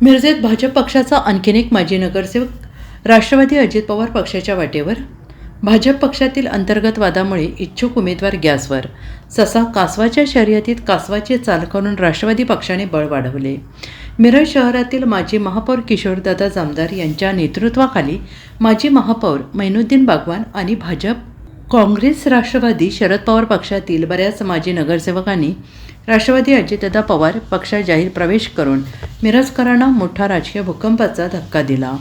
मिरजेत भाजप पक्षाचा आणखीन एक माजी नगरसेवक राष्ट्रवादी अजित पवार पक्षाच्या वाटेवर. भाजप पक्षातील अंतर्गत वादामुळे इच्छुक उमेदवार गॅसवर. ससा कासवाच्या शर्यतीत कासवाची चाल करून राष्ट्रवादी पक्षाने बळ वाढवले. मिरज शहरातील माजी महापौर किशोरदादा जामदार यांच्या नेतृत्वाखाली माजी महापौर मैनुद्दीन बागवान आणि भाजप काँग्रेस राष्ट्रवादी शरद पवार पक्षातील बऱ्याच माजी नगरसेवकांनी राष्ट्रवादी अजितदादा पवार पक्षात जाहीर प्रवेश करून मिरजकरांना मोठा राजकीय भूकंपाचा धक्का दिला.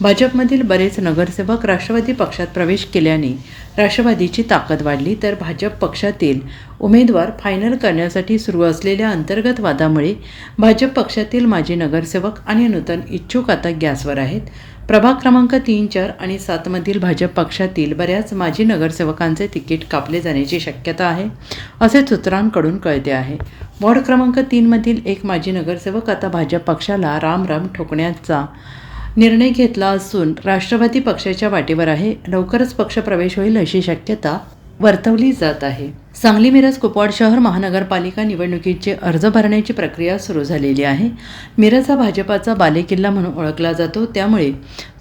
भाजपमधील बरेच नगरसेवक राष्ट्रवादी पक्षात प्रवेश केल्याने राष्ट्रवादीची ताकद वाढली तर भाजप पक्षातील उमेदवार फायनल करण्यासाठी सुरू असलेल्या अंतर्गत वादामुळे भाजप पक्षातील माजी नगरसेवक आणि नूतन इच्छुक आता गॅसवर आहेत. प्रभाग क्रमांक तीन चार आणि सातमधील भाजप पक्षातील बऱ्याच माजी नगरसेवकांचे तिकीट कापले जाण्याची शक्यता आहे असे सूत्रांकडून कळते आहे. वॉर्ड क्रमांक तीनमधील एक माजी नगरसेवक आता भाजप पक्षाला राम राम ठोकण्याचा निर्णय घेतला असून राष्ट्रवादी पक्षाच्या वाटेवर आहे. लवकरच पक्ष प्रवेश होईल अशी शक्यता वर्तवली जात आहे. सांगली मिरज कुपवाड शहर महानगरपालिका निवडणुकीचे अर्ज भरण्याची प्रक्रिया सुरू झालेली आहे. मिरज हा भाजपाचा बालेकिल्ला म्हणून ओळखला जातो. त्यामुळे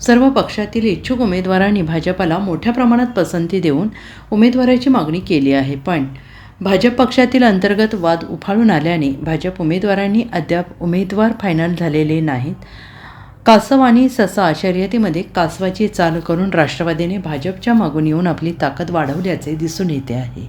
सर्व पक्षातील इच्छुक उमेदवारांनी भाजपाला मोठ्या प्रमाणात पसंती देऊन उमेदवाराची मागणी केली आहे. पण भाजप पक्षातील अंतर्गत वाद उफाळून आल्याने भाजप उमेदवारांनी अद्याप उमेदवार फायनल झालेले नाहीत. कासव आणि ससा शर्यतीमध्ये कासवाची चाल करून राष्ट्रवादीने भाजपच्या मागून येऊन आपली ताकद वाढवल्याचे दिसून येते आहे.